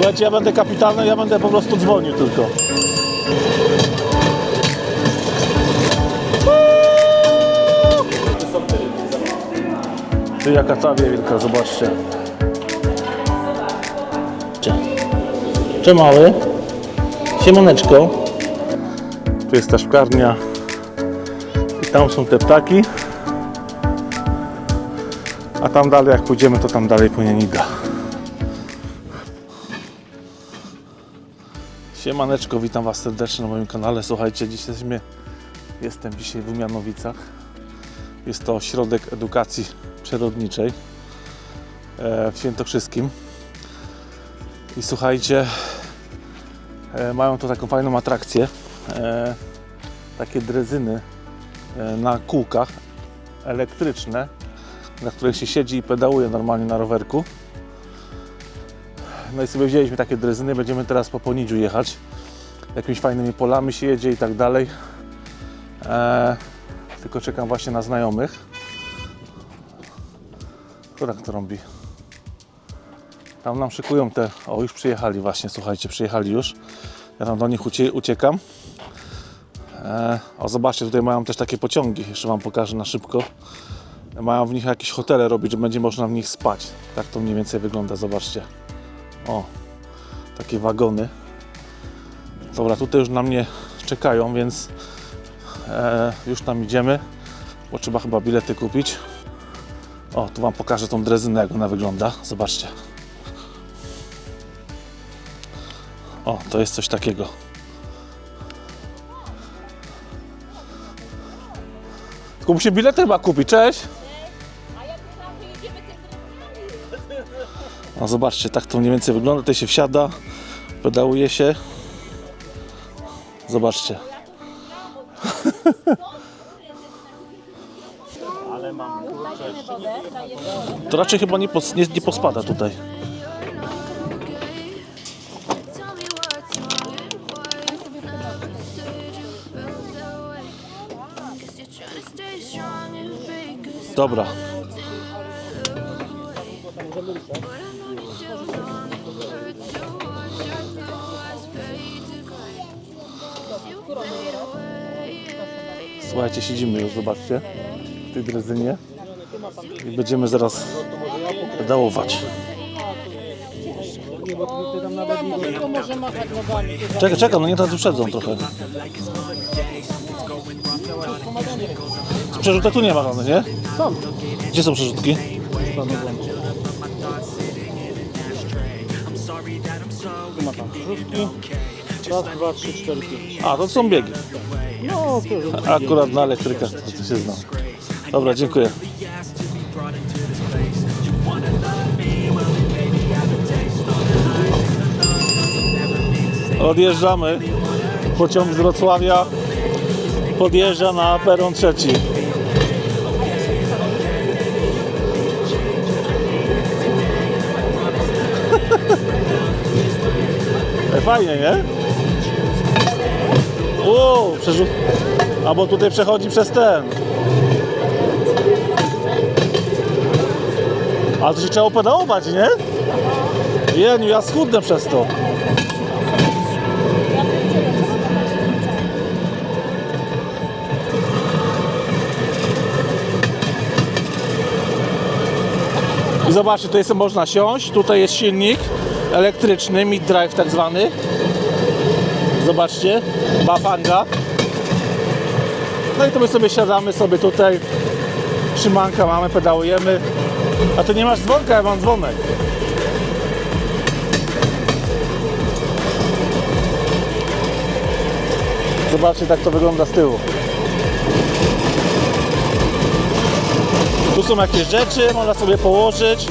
Słuchajcie, ja będę kapitalny, ja będę po prostu dzwonił tylko. Ty jaka ta wielka, zobaczcie. Cze mały. Siemoneczko. Tu jest ta szklarnia. I tam są te ptaki. A tam dalej, jak pójdziemy, to tam dalej płynie Niga. Siemaneczko, witam Was serdecznie na moim kanale. Słuchajcie, dziś jesteśmy, jestem dzisiaj w Umianowicach. Jest to ośrodek edukacji przyrodniczej e, w Świętokrzyskim. I słuchajcie, e, mają tu taką fajną atrakcję. E, takie drezyny na kółkach elektryczne, na których się siedzi i pedałuje normalnie na rowerku. No i sobie wzięliśmy takie drezyny, będziemy teraz po Ponidziu jechać. Jakimiś fajnymi polami się jedzie i tak dalej. E, tylko czekam właśnie na znajomych. Która kto robi? Tam nam szykują te. O, już przyjechali właśnie, słuchajcie, przyjechali już. Ja tam do nich ucie, uciekam. E, o, zobaczcie, tutaj mają też takie pociągi. Jeszcze Wam pokażę na szybko. Mają w nich jakieś hotele robić, że będzie można w nich spać. Tak to mniej więcej wygląda, zobaczcie. O, takie wagony. Dobra, tutaj już na mnie czekają, więc e, już tam idziemy, bo trzeba chyba bilety kupić. O, tu Wam pokażę tą drezynę, jak ona wygląda. Zobaczcie. O, to jest coś takiego. Tylko musi bilety chyba kupić. Cześć! No zobaczcie, tak to mniej więcej wygląda. Tutaj się wsiada, pedałuje się. Zobaczcie. To raczej chyba nie, pos, nie, nie pospada tutaj. Tell Słuchajcie, siedzimy już, zobaczcie. W tej drezynie. I będziemy zaraz pedałować. Czekaj, czekaj, no nie teraz wyprzedzą trochę. Przerzutek tu nie ma żadnych, nie? Są. Gdzie są przerzutki? Tu ma tam rzutki. Raz, dwa, trzy, cztery, pięć. A, to są biegi. No. Akurat na elektrykach to, to się znam. Dobra, dziękuję. Odjeżdżamy. Pociąg z Wrocławia podjeżdża na peron trzeci. E, Fajnie, nie? Uuu, przerzut... A bo tutaj przechodzi przez ten. Ale to się trzeba opedałować, nie? Jeniu, ja schudnę przez to. I zobaczcie, tutaj sobie można siąść. Tutaj jest silnik elektryczny, mid-drive tak zwany. Zobaczcie, bafanga. No i to my sobie siadamy sobie tutaj. Trzymanka mamy, pedałujemy. A ty nie masz dzwonka, ja mam dzwonek. Zobaczcie, tak to wygląda z tyłu. Tu są jakieś rzeczy, można sobie położyć.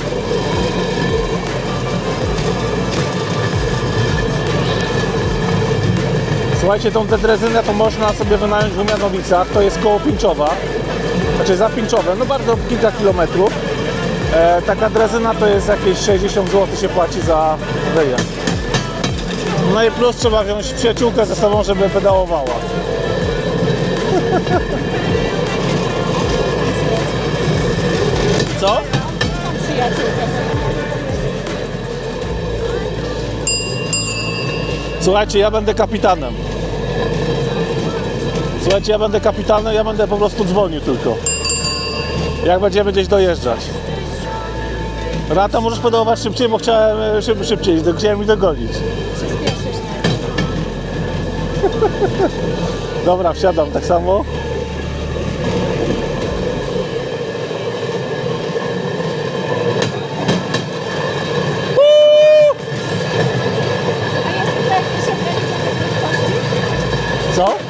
Słuchajcie, tą drezynę to można sobie wynająć w Umianowicach, to jest koło Pińczowa, znaczy za no bardzo kilka kilometrów. E, taka drezyna to jest jakieś 60 zł się płaci za wyjazd. No i plus trzeba wziąć przyjaciółkę ze sobą, żeby pedałowała. Co? Słuchajcie, ja będę kapitanem. Słuchajcie, ja będę kapitanem, ja będę po prostu dzwonił tylko. Jak będziemy gdzieś dojeżdżać. Rata możesz podawać szybciej, bo chciałem e, szyb, szybciej, chciałem ich dogonić. Dobra, wsiadam tak samo. Co?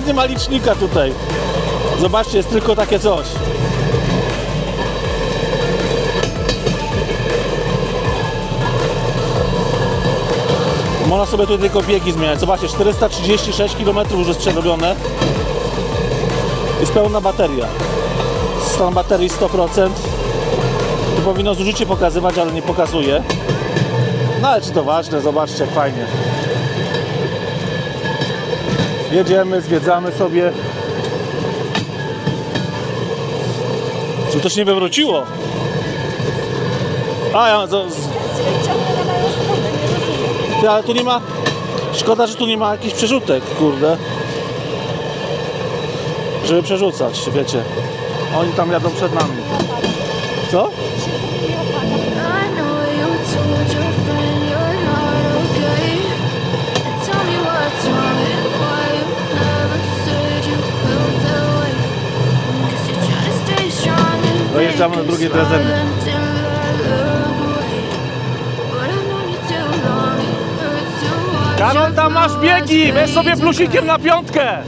Nie, nie ma licznika tutaj. Zobaczcie, jest tylko takie coś. Można sobie tutaj tylko biegi zmieniać. Zobaczcie, 436 km już jest przerobione. Jest pełna bateria. Stan baterii 100%. Tu powinno zużycie pokazywać, ale nie pokazuje. No ale czy to ważne? Zobaczcie, fajnie. Jedziemy, zwiedzamy sobie. Czy to się nie wywróciło? A, ja, ty, ale tu nie ma. Szkoda, że tu nie ma jakichś przerzutek, kurde. Żeby przerzucać, wiecie. Oni tam jadą przed nami. Co? To watch Karol, tam masz biegi! Weź sobie plusikiem na piątkę!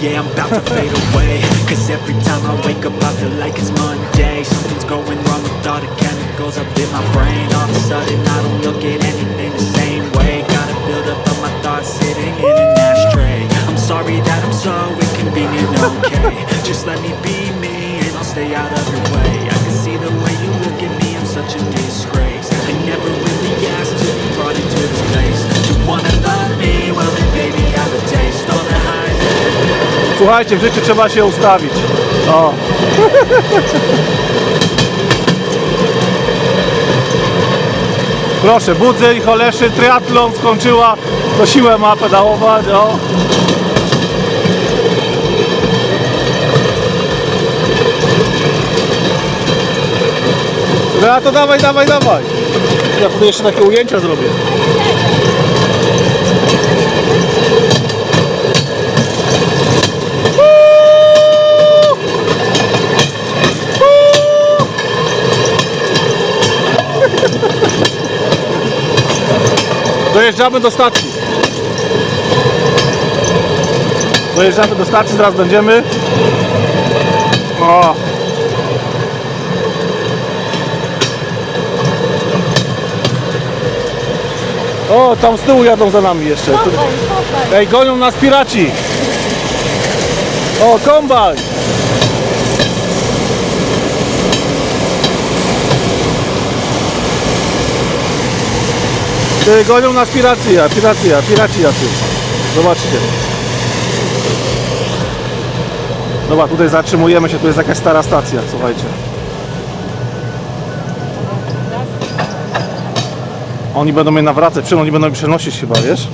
Yeah, I'm about to fade away Cause every time I wake up I feel like it's Monday Something's going wrong with all the chemicals up in my brain. All of a sudden I don't look at anything the same way. Gotta build up of my thoughts sitting in an ashtray. I'm sorry that I'm so inconvenient, okay. Just let me be me and I'll stay out of your way. I can see the way you look at me, I'm such a disgrace. I never really asked to be brought into this place. You wanna love me? Well then baby I have a taste. All the highs Słuchajcie, w życiu trzeba się ustawić. O. Proszę, budzę i choleszy, triatlon skończyła, to siłę ma pedałować, o. No to dawaj, dawaj, dawaj. Ja tutaj jeszcze takie ujęcia zrobię. Dojeżdżamy do stacji. Dojeżdżamy do stacji, zaraz będziemy. O. O, tam z tyłu jadą za nami jeszcze. Ej, gonią nas piraci. O, kombajn. Gonią nas piracja, piracja, piraci jacy. Zobaczcie. Dobra, tutaj zatrzymujemy się, tu jest jakaś stara stacja, słuchajcie. Oni będą mnie nawracać, oni będą mi przenosić chyba, wiesz?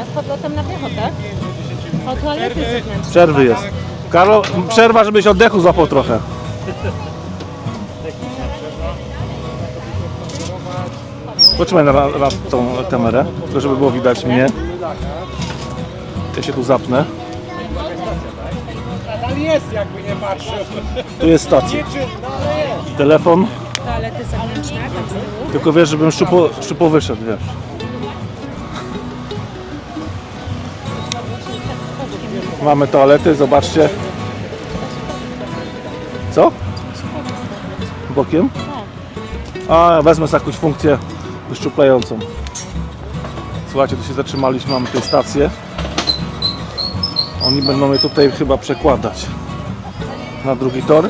A z powrotem na piechotę? O toalety zewnętrzne. Przerwy jest. Karol, przerwa, żebyś oddechu złapał trochę. Potrzymaj na, na tą kamerę, tylko żeby było widać mnie. Ja się tu zapnę. Ale jest jakby nie patrzył. Tu jest stacja. Telefon, Toalety zewnętrzne, tam z tyłu. tylko wiesz, żebym szczupo, szczupo wyszedł, wiesz. Mamy toalety, zobaczcie. Co? Bokiem? A, wezmę sobie jakąś funkcję wyszczuplającą. Słuchajcie, tu się zatrzymaliśmy, mamy tutaj stację. Oni będą mnie tutaj chyba przekładać na drugi tor.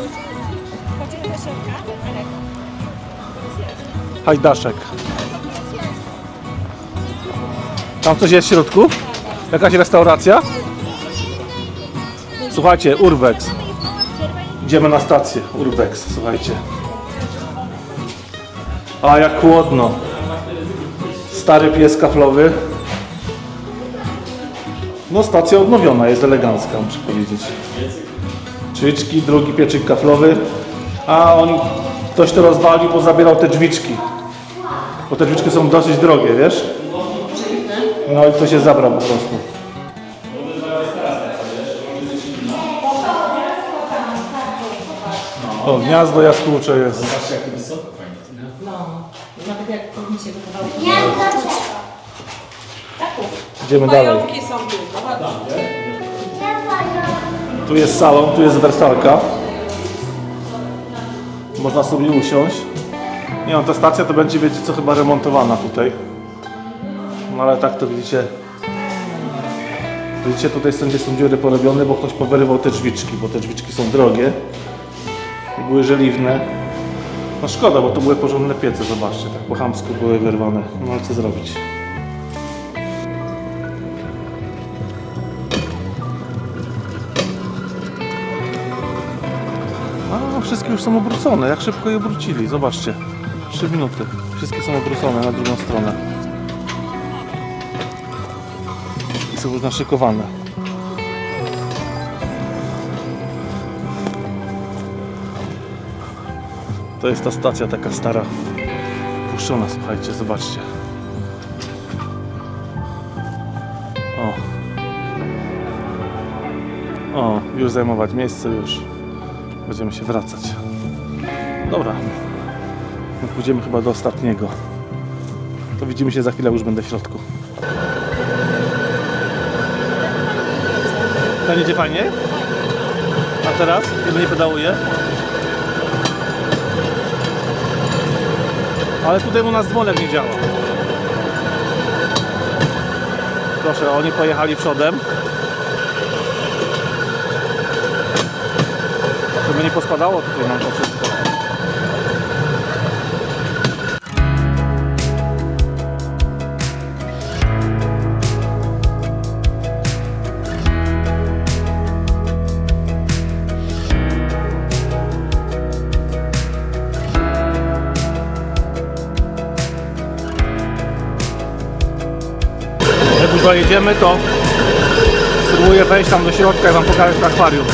Hajdaszek. Tam coś jest w środku? Jakaś restauracja? Słuchajcie, Urbex. Idziemy na stację Urbex, słuchajcie. A jak chłodno. Stary pies kaflowy. No stacja odnowiona, jest elegancka, muszę powiedzieć. Drzwiczki, drugi pieczyk kaflowy. A on, ktoś to rozwalił, bo zabierał te drzwiczki. Bo te drzwiczki są dosyć drogie, wiesz? No i ktoś je zabrał po prostu. O, gniazdo jaskółcze jest. Nawet jak mi się wydawało. Idziemy dalej. Pająki są tu, no ładnie. Tu jest salon, tu jest wersalka. Można sobie usiąść. Nie no, ta stacja to będzie, wiecie co, chyba remontowana tutaj. No ale tak to widzicie. Widzicie, tutaj wszędzie są dziury porobione, bo ktoś powyrywał te drzwiczki, bo te drzwiczki są drogie. I były żeliwne. No szkoda, bo to były porządne piece, zobaczcie, tak po chamsku były wyrwane. No ale co zrobić. A, wszystkie już są obrócone. Jak szybko je obrócili. Zobaczcie. 3 minuty. Wszystkie są obrócone na drugą stronę. I są już naszykowane. To jest ta stacja taka stara. Puszczona, słuchajcie, zobaczcie. O. O, już zajmować miejsce, już będziemy się wracać. Dobra. No pójdziemy chyba do ostatniego. To widzimy się za chwilę, już będę w środku. Tam idzie fajnie? A teraz? Kiedy nie pedałuje? Ale tutaj u nas dzwonek nie działa. Proszę, oni pojechali przodem. Żeby nie pospadało tutaj nam to wszystko. Dojedziemy, to spróbuję wejść tam do środka i Wam pokażę to akwarium.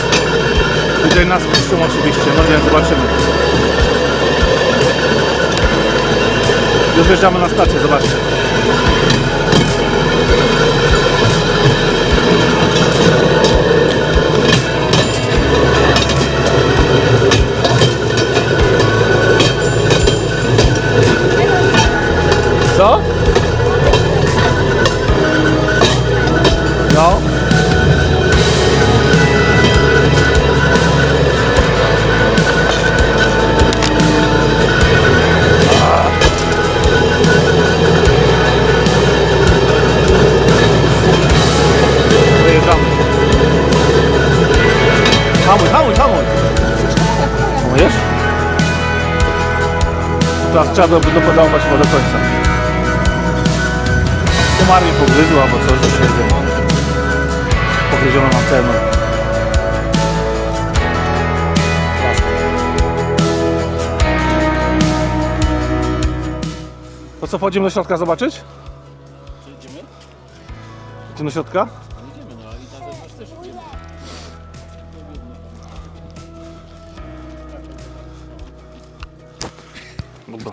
Tutaj nas puszczą oczywiście, no więc zobaczymy. Już wjeżdżamy na stację, zobaczcie. Teraz trzeba do, dopedałować chyba do końca. Komar mnie pogryzł albo coś, już nie wiem. Pogryziono mam cenę. To co, wchodzimy do środka zobaczyć? Idziemy? Idziemy do środka?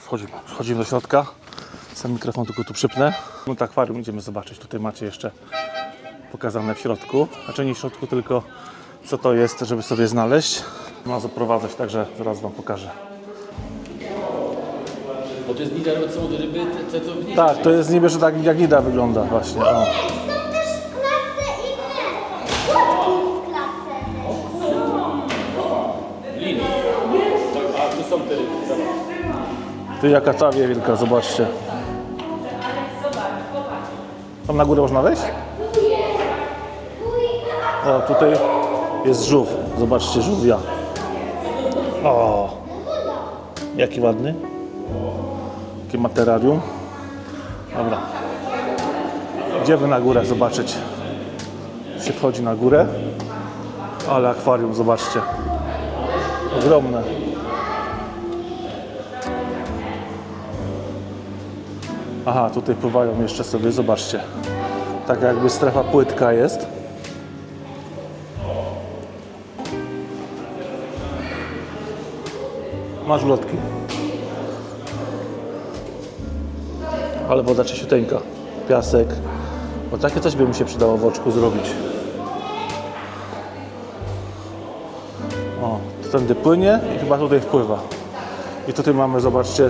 Wchodzimy. Wchodzimy do środka. Sam mikrofon tylko tu przypnę. No to akwarium idziemy zobaczyć. Tutaj macie jeszcze pokazane w środku. Znaczy nie w środku, tylko co to jest, żeby sobie znaleźć. Ma zaprowadzać, także zaraz Wam pokażę. Bo to jest nida, są ryby, te, co w. Tak, to jest niby, że tak jak nida wygląda właśnie. O. Ty jaka tawie wielka, zobaczcie. Tam na górę można wejść? O, tutaj jest żółw. Zobaczcie, żółwia. O, jaki ładny. Jakie materialium. Dobra. Idziemy na górę zobaczyć się wchodzi na górę. Ale akwarium, zobaczcie. Ogromne. Aha, tutaj pływają jeszcze sobie, zobaczcie. Tak jakby strefa płytka jest. Masz lotki. Ale woda czyściuteńka. Piasek. Bo takie coś by mi się przydało w oczku zrobić. O, to tędy płynie i chyba tutaj wpływa. I tutaj mamy, zobaczcie,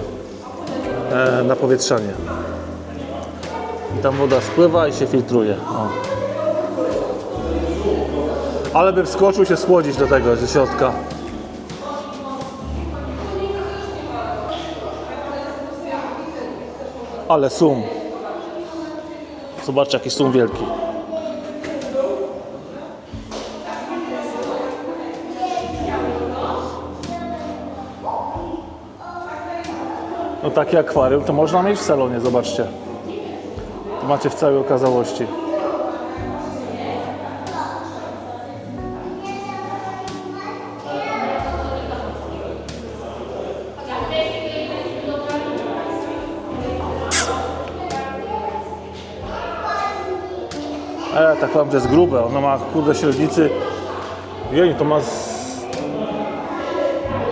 e, napowietrzanie. I tam woda spływa i się filtruje. O. Ale bym wskoczył się schłodzić do tego ze środka. Ale sum. Zobaczcie jaki sum wielki. No takie akwarium to można mieć w salonie, zobaczcie. To macie w całej okazałości. Ale tak naprawdę jest grube. Ono ma kurde średnicy. Jej, to ma z...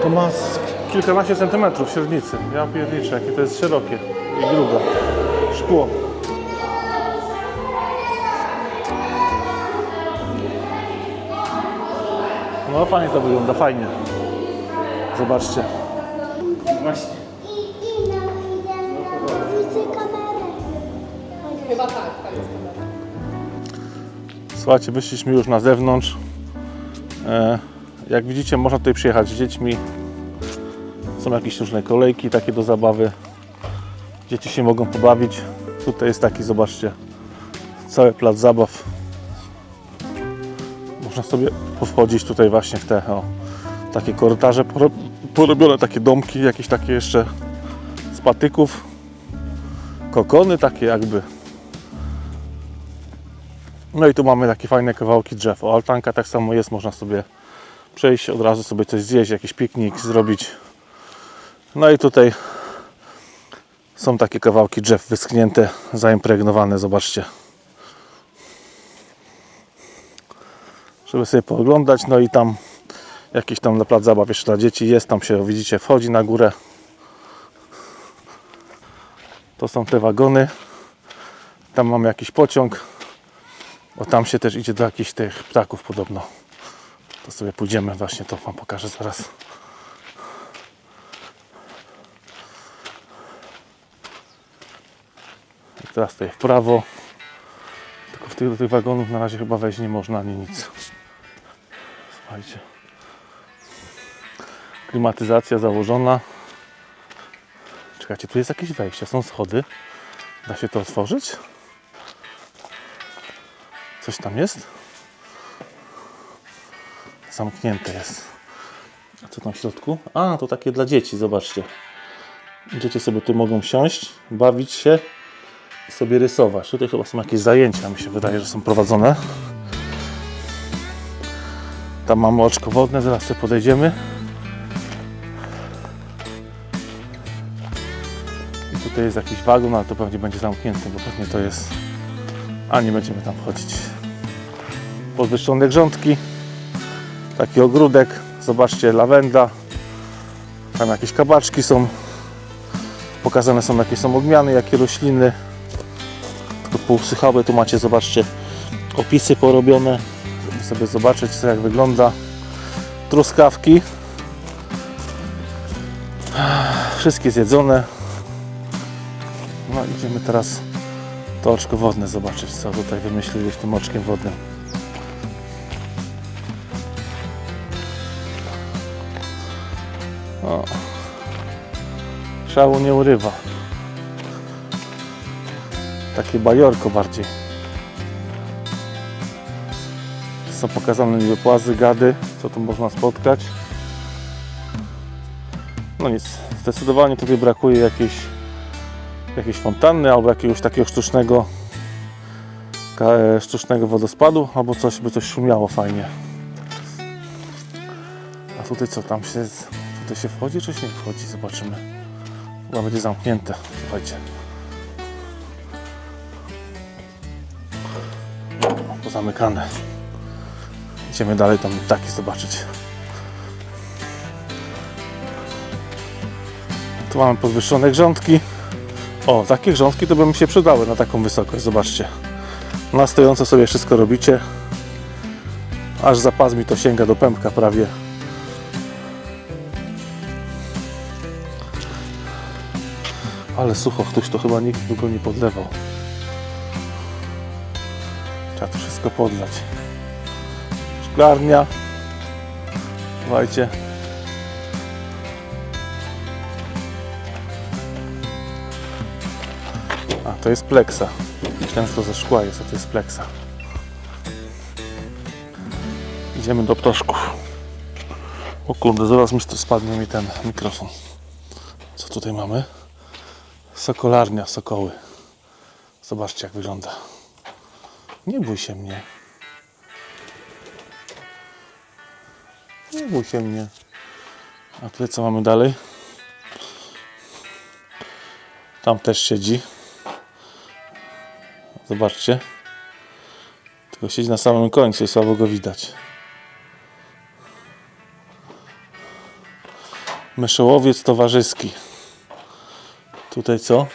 To ma z kilkanaście centymetrów średnicy. Ja pierniczę, jakie to jest szerokie i grube. Szkło. No fajnie to wygląda, fajnie. Zobaczcie. Właśnie. Chyba tak, tak jest. Słuchajcie, wyszliśmy już na zewnątrz. E, jak widzicie, można tutaj przyjechać z dziećmi. Są jakieś różne kolejki takie do zabawy. Dzieci się mogą pobawić. Tutaj jest taki, zobaczcie, cały plac zabaw. Można sobie powchodzić tutaj właśnie w te o, takie korytarze poro- porobione, takie domki, jakieś takie jeszcze z patyków. Kokony takie jakby. No i tu mamy takie fajne kawałki drzew. O, altanka tak samo jest, można sobie przejść, od razu sobie coś zjeść, jakiś piknik zrobić. No i tutaj są takie kawałki drzew wyschnięte, zaimpregnowane, zobaczcie. Żeby sobie pooglądać, no i tam jakiś tam plac zabaw jeszcze dla dzieci jest, tam się widzicie wchodzi na górę. To są te wagony. Tam mamy jakiś pociąg. Bo tam się też idzie do jakichś tych ptaków podobno. To sobie pójdziemy właśnie, to Wam pokażę zaraz. I teraz tutaj w prawo. Tylko w tych, do tych wagonów na razie chyba wejść nie można ani nic. Słuchajcie. Klimatyzacja założona. Czekajcie, tu jest jakieś wejście, są schody. Da się to otworzyć? Coś tam jest? Zamknięte jest. A co tam w środku? A, to takie dla dzieci, zobaczcie. Dzieci sobie tu mogą siąść, bawić się sobie rysować. Tutaj chyba są jakieś zajęcia, mi się wydaje, że są prowadzone. Tam mamy oczko wodne, zaraz sobie podejdziemy. I tutaj jest jakiś wagon, ale to pewnie będzie zamknięty, bo pewnie to jest... A nie będziemy tam wchodzić podwyższone grządki, taki ogródek, zobaczcie lawenda, tam jakieś kabaczki są, pokazane są jakie są odmiany, jakie rośliny, tylko pousychałe, tu macie zobaczcie opisy porobione, żeby sobie zobaczyć co jak wygląda, truskawki, wszystkie zjedzone, no idziemy teraz to oczko wodne zobaczyć co tutaj wymyślili tym oczkiem wodnym. O. Szału nie urywa. Takie bajorko bardziej. Są pokazane niby płazy, gady, co tu można spotkać. No nic, zdecydowanie tutaj brakuje jakiejś, jakiejś fontanny albo jakiegoś takiego sztucznego e, sztucznego wodospadu, albo coś, by coś szumiało fajnie. A tutaj co, tam się, tutaj się wchodzi, czy się nie wchodzi? Zobaczymy. Chyba będzie zamknięte, słuchajcie. Pozamykane. Idziemy dalej tam ptaki zobaczyć. Tu mamy podwyższone grządki. O, takie grządki to by mi się przydały na taką wysokość, zobaczcie. Na stojąco sobie wszystko robicie. Aż za pas mi to sięga do pępka prawie. Ale sucho, ktoś to chyba nikt długo nie podlewał. Trzeba to wszystko podlać. Szklarnia. Słuchajcie. A, to jest pleksa. Myślałem, że to ze szkła jest, a to jest pleksa. Idziemy do ptaszków. O kurde, zaraz mi spadnie mi ten mikrofon. Co tutaj mamy? Sokolarnia, sokoły. Zobaczcie jak wygląda. Nie bój się mnie. Nie bój się mnie. A tutaj co mamy dalej? Tam też siedzi. Zobaczcie. Tylko siedzi na samym końcu i słabo go widać. Myszołowiec towarzyski. Tutaj co?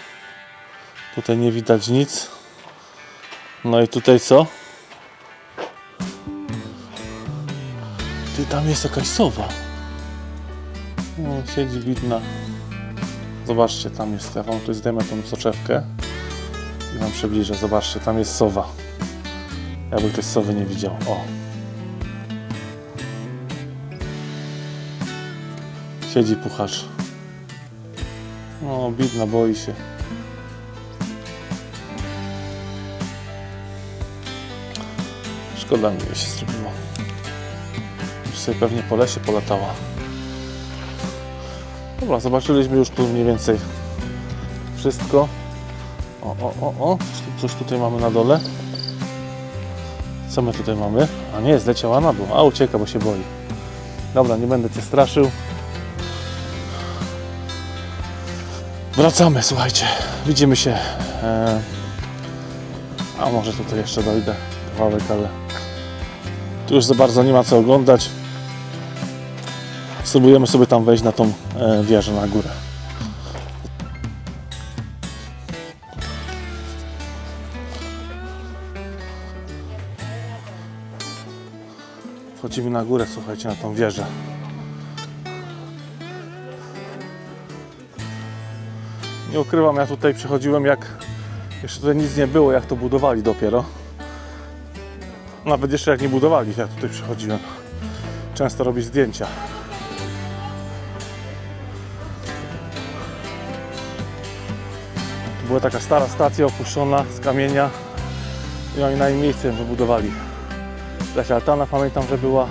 Tutaj nie widać nic. No i tutaj co? Ty, tam jest jakaś sowa. O, siedzi widna. Zobaczcie, tam jest. Ja wam tu zdejmę tą soczewkę i wam przybliżę. Zobaczcie, tam jest sowa. Jakby ktoś sowy nie widział. O. Siedzi puchacz. O, bidna, boi się. Szkoda mi się zrobiło. Już sobie pewnie po lesie polatała. Dobra, zobaczyliśmy już tu mniej więcej wszystko. O, o, o, o, coś tutaj mamy na dole. Co my tutaj mamy? A nie, zleciała na dół. A ucieka, bo się boi. Dobra, nie będę Cię straszył. Wracamy, słuchajcie. Widzimy się. E... A może tutaj jeszcze dojdę kawałek, ale tu już za bardzo nie ma co oglądać. Spróbujemy sobie tam wejść na tą e, wieżę na górę. Wchodzimy na górę, słuchajcie, na tą wieżę. Nie ukrywam, ja tutaj przychodziłem jak jeszcze tutaj nic nie było, jak to budowali dopiero. Nawet jeszcze jak nie budowali, ja tutaj przychodziłem. Często robić zdjęcia. Była taka stara stacja opuszczona z kamienia i oni na jej miejsce wybudowali. Jakaś altana pamiętam, że była.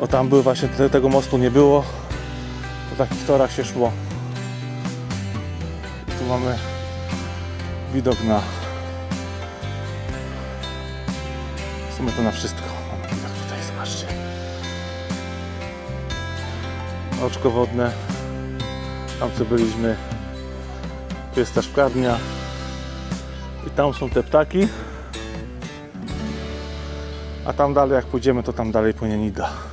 O tam były właśnie, te, tego mostu nie było. Po takich torach się szło. I tu mamy widok na w sumie to na wszystko. Mamy widok tutaj, zobaczcie. Oczko wodne. Tam co byliśmy. Tu jest ta szklarnia. I tam są te ptaki. A tam dalej jak pójdziemy to tam dalej płynie Nida.